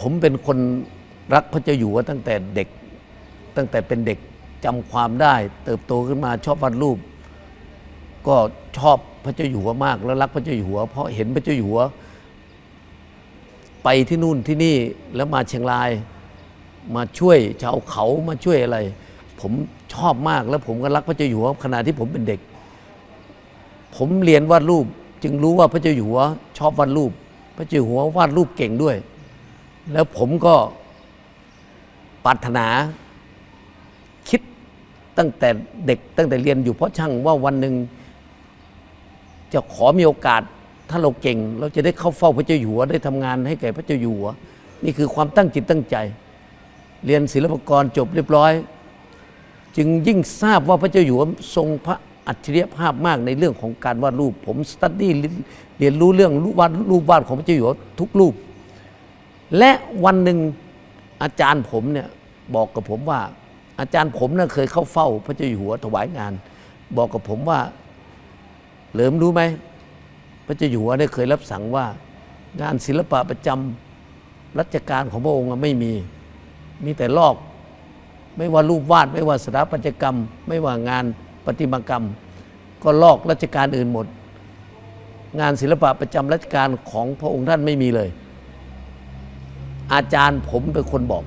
ผมเป็นคนรักพระเจ้าอยู่หัวตั้งแต่เด็ก ตั้งแต่เป็นเด็กจำความได้ เติบโตขึ้นมาชอบวาดรูป ก็ชอบพระเจ้าอยู่หัวมาก แล้วรักพระเจ้าอยู่หัว เพราะเห็นพระเจ้าอยู่หัว ไปที่นู่นที่นี่แล้วมาเชียงราย มาช่วยชาวเขามาช่วยอะไร ผมชอบมากแล้วผมก็รักพระเจ้าอยู่หัวขณะที่ผมเป็นเด็ก ผมเรียนวาดรูป จึงรู้ว่าพระเจ้าอยู่หัวชอบวาดรูป พระเจ้าอยู่หัววาดรูปเก่งด้วย แล้วผมก็ปรารถนา คิดตั้งแต่เด็กตั้งแต่เรียนอยู่เพราะช่างว่าวันหนึ่งจะขอมีโอกาสถ้าเราเก่ง เราจะได้เข้าเฝ้าพระเจ้าอยู่หัวได้ทำงานให้แก่พระเจ้าอยู่หัว นี่คือความตั้งจิตตั้งใจ เรียนศิลปกรจบเรียบร้อย จึงยิ่งทราบว่าพระเจ้าอยู่หัวทรงพระอัจฉริยภาพมากในเรื่องของการวาดรูป ผมสตัดดี้เรียนรู้เรื่องวาดรูปวาดของพระเจ้าอยู่หัวทุกรูป และวันหนึ่งอาจารย์ผมเนี่ยบอกกับผมว่า อาจารย์ผมเน่ะเคยเข้าเฝ้า พระเจ้าอยู่หัวถวายงาน บอกกับผมว่าเหลิมรู้ไหมพระเจ้าอยู่หัวได้เคยรับสั่งว่า งานศิลปะประจำรัชกาลของพระองค์ไม่มี มีแต่ลอก ไม่ว่ารูปวาด ไม่ว่าสถาปัตยกรรม ไม่ว่างานประติมากรรม ก็ลอกรัชกาลอื่นหมด งานศิลปะประจำรัชกาลของพระองค์ท่านไม่มีเลย อาจารย์ผมเป็นคนบอก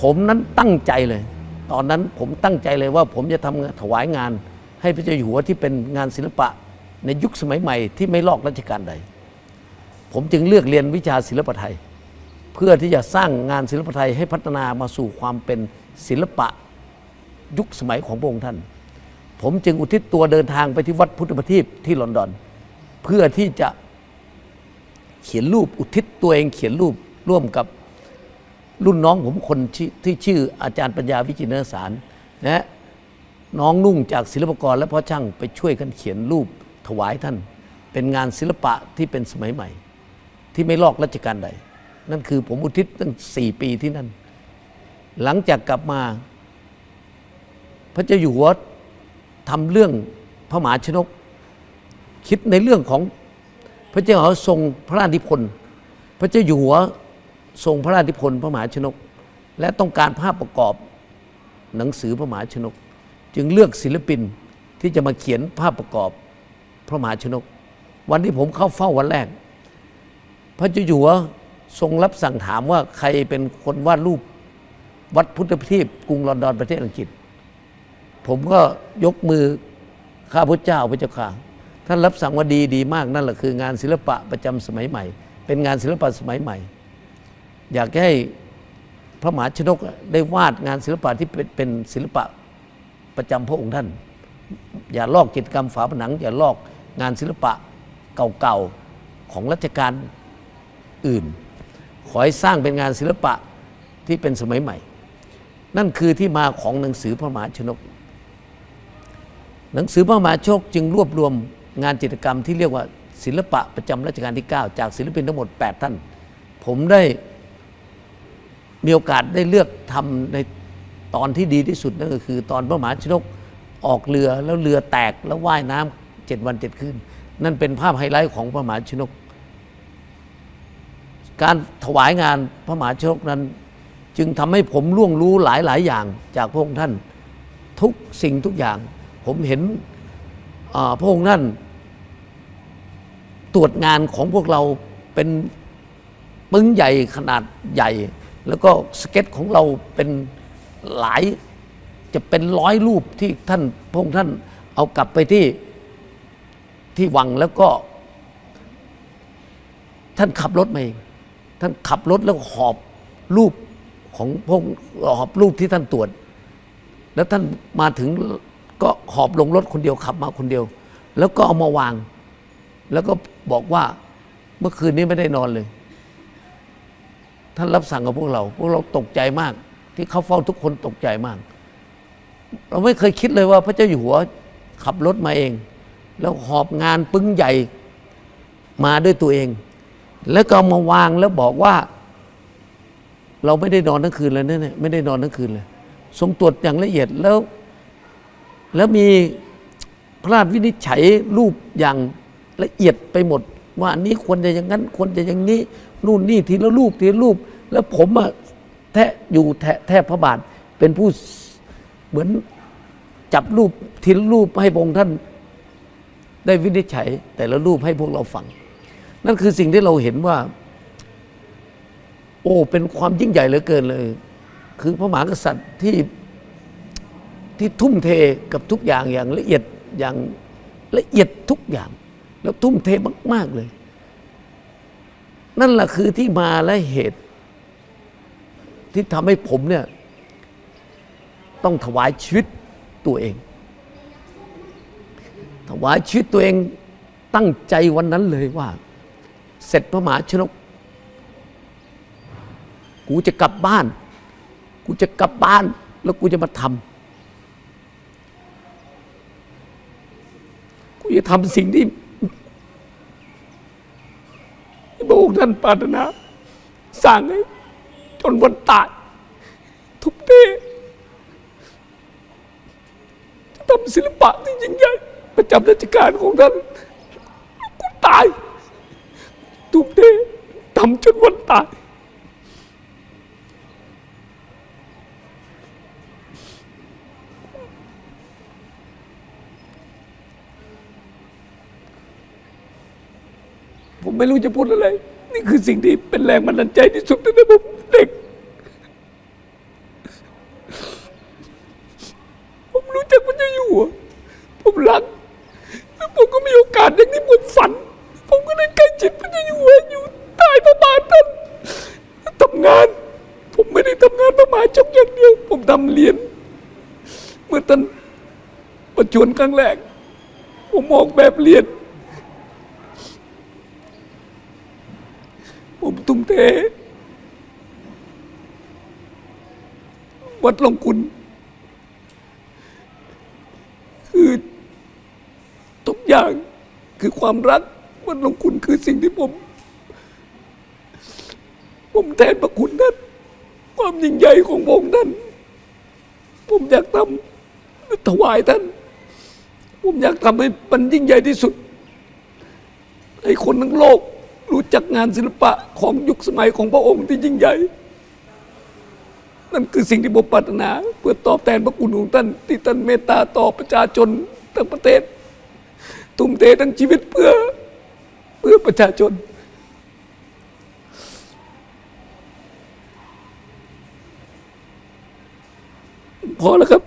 ผมนั้นตั้งใจเลย ตอนนั้นผมตั้งใจเลยว่า ผมจะทำถวายงาน ให้พระเจ้าอยู่หัวที่เป็นงานศิลปะ ในยุคสมัยใหม่ที่ไม่ลอกรัชกาลใด ผมจึงเลือกเรียนวิชาศิลปะไทย เพื่อที่จะสร้างงานศิลปะไทยให้พัฒนามาสู่ความเป็นศิลปะยุคสมัยของพระองค์ท่าน ผมจึงอุทิศตัวเดินทางไปที่วัดพุทธประทีปที่ลอนดอน เพื่อที่จะ เขียนรูปอุทิศตัวเองเขียนรูปร่วมกับรุ่นน้องผมคนที่ที่ชื่ออาจารย์ปัญญาวิจิตรเนสารนะน้องนุ่งจากศิลปกรและพ่อช่างไปช่วยกันเขียนรูปถวายท่าน เป็นงานศิลปะที่เป็นสมัยใหม่ ที่ไม่ลอกรัชกาลใด นั่นคือผมอุทิศตั้งสี่ปีที่นั่น หลังจากกลับมา พระเจ้าอยู่หัวทำเรื่องพระมหาชนก คิดในเรื่องของ พระเจ้าหัวทรงพระราชนิพน์พระเจ้าอยู่หัวทรงพระราชนิพน์พระมหาชนก และต้องการภาพประกอบหนังสือพระมหาชนก จึงเลือกศิลปินที่จะมาเขียนภาพประกอบพระมหาชนก วันที่ผมเข้าเฝ้าวันแรก พระเจ้าอยู่หัวทรงรับสั่งถามว่าใครเป็นคนวาดรูปวัดพุทธประทีกรุงลอนดอนประเทศอังกฤษ ผมก็ยกมือข้าพระเจ้าพระเจ้าค่ะ ท่านรับสั่งว่าดีดีมากนั่นแหละคืองานศิลปะประจำสมัยใหม่ เป็นงานศิลปะสมัยใหม่ อยากให้พระมหาชนกได้วาดงานศิลปะที่เป็นศิลปะประจำพระองค์ท่าน อย่าลอกกิจกรรมฝาผนัง อย่าลอกงานศิลปะเก่าๆของรัชกาลอื่น ขอให้สร้างเป็นงานศิลปะที่เป็นสมัยใหม่ นั่นคือที่มาของหนังสือพระมหาชนก หนังสือพระมหาชนกจึงรวบรวม งานจิตรกรรมที่เรียกว่าศิลปะประจำรัชกาลที่ 9 จากศิลปินทั้งหมด 8 ท่าน ผมได้มีโอกาสได้เลือกทำในตอนที่ดีที่สุดนั่นก็คือ ตอนพระมหาชนกออกเรือแล้วเรือแตกแล้วว่ายน้ำเจ็ดวันเจ็ดคืน นั่นเป็นภาพไฮไลท์ของพระมหาชนก การถวายงานพระมหาชนกนั้น จึงทำให้ผมล่วงรู้หลายหลายๆอย่างจากพระองค์ท่านทุกสิ่งทุกอย่าง ผมเห็นพระองค์ท่าน ตรวจงานของพวกเราเป็นปึ้งใหญ่ขนาดใหญ่ แล้วก็สเก็ตของเราเป็นหลายจะเป็นร้อยรูปที่ท่านพงท่านเอากลับไปที่ที่วังแล้วก็ ท่านขับรถมาเองท่านขับรถแล้วหอบรูปของพงหอบรูปที่ท่านตรวจ แล้วท่านมาถึงก็หอบลงรถคนเดียวขับมาคนเดียว แล้วก็เอามาวาง แล้วก็บอกว่าเมื่อคืนนี้ไม่ได้นอนเลย ท่านรับสั่งกับพวกเรา พวกเราตกใจมาก ที่เขาเฝ้าทุกคนตกใจมาก เราไม่เคยคิดเลยว่าพระเจ้าอยู่หัวขับรถมาเอง แล้วหอบงานปึ้งใหญ่มาด้วยตัวเอง แล้วก็มาวางแล้วบอกว่า เราไม่ได้นอนทั้งคืนเลยเนี่ยไม่ได้นอนทั้งคืนเลยทรงตรวจอย่างละเอียดแล้ว แล้วมีพระราชวินิจฉัยรูปอย่าง ละเอียดไปหมด ว่าอันนี้ควรจะอย่างนั้นควรจะอย่างนี้ นู่นนี่ทีละรูปทีละรูป แล้วผมอะแทะอยู่แทะแทบพระบาทเป็นผู้เหมือนจับรูปทีละรูปให้พระองค์ท่านได้วินิจฉัย แต่ละรูปให้พวกเราฟัง นั่นคือสิ่งที่เราเห็นว่า โอ้เป็นความยิ่งใหญ่เหลือเกินเลย คือพระมหากษัตริย์ที่ที่ทุ่มเทกับทุกอย่างอย่างละเอียดอย่างละเอียดทุกอย่าง แล้วทุ่มเทมาก ๆ เลย นั่นแหละคือที่มาและเหตุ ที่ทำให้ผมเนี่ย ต้องถวายชีวิตตัวเอง ถวายชีวิตตัวเองตั้งใจวันนั้นเลยว่า เสร็จพระมหาชนก กูจะกลับบ้าน กูจะกลับบ้าน แล้วกูจะมาทำกูจะทำสิ่งที่ที่พระอง ค์ท่านปรารถนาสร้างให้จนวันตายทุกเทจะทำศิลปะที่ยิ่งใหญ่ประจำราชการของท่านกูตาย ทุกเททำจนวันตายผมไม่รู้จะพูดอะไร นี่คือสิ่งที่เป็นแรงบันดาลใจที่สุดตั้งแต่ผมเด็ก ผมรู้จักพระเจ้าอยู่หัวผมรักแล้วผมก็มีโอกาสอย่างที่ผมฝัน ผมก็ได้ใกล้ชิดพระเจ้าอยู่หัวอยู่ใต้พระบาทท่านทำงาน ผมไม่ได้ทำงานพระมหาชกอย่างเดียว ผมทำเรียนเมื่อท่านประชวรครั้งแรกผมออกแบบเรียน ผมทุ่มเท วัดหลวงคุณคือทุกอย่างคือความรักวัดหลวงคุณคือสิ่งที่ผม ผมแทนพระคุณท่านความยิ่งใหญ่ของพระองค์ท่านผมอยากทำถวายท่าน ผมอยากทำให้มันยิ่งใหญ่ที่สุด ให้คนทั้งโลก รู้จักงานศิลปะของยุคสมัยของพระองค์ที่ยิ่งใหญ่ นั่นคือสิ่งที่ผมปรารถนา เพื่อตอบแทนพระคุณของท่านที่ท่านเมตตาต่อประชาชนทั้งประเทศ ทุ่มเททั้งชีวิตเพื่อเพื่อประชาชน พอแล้วครับ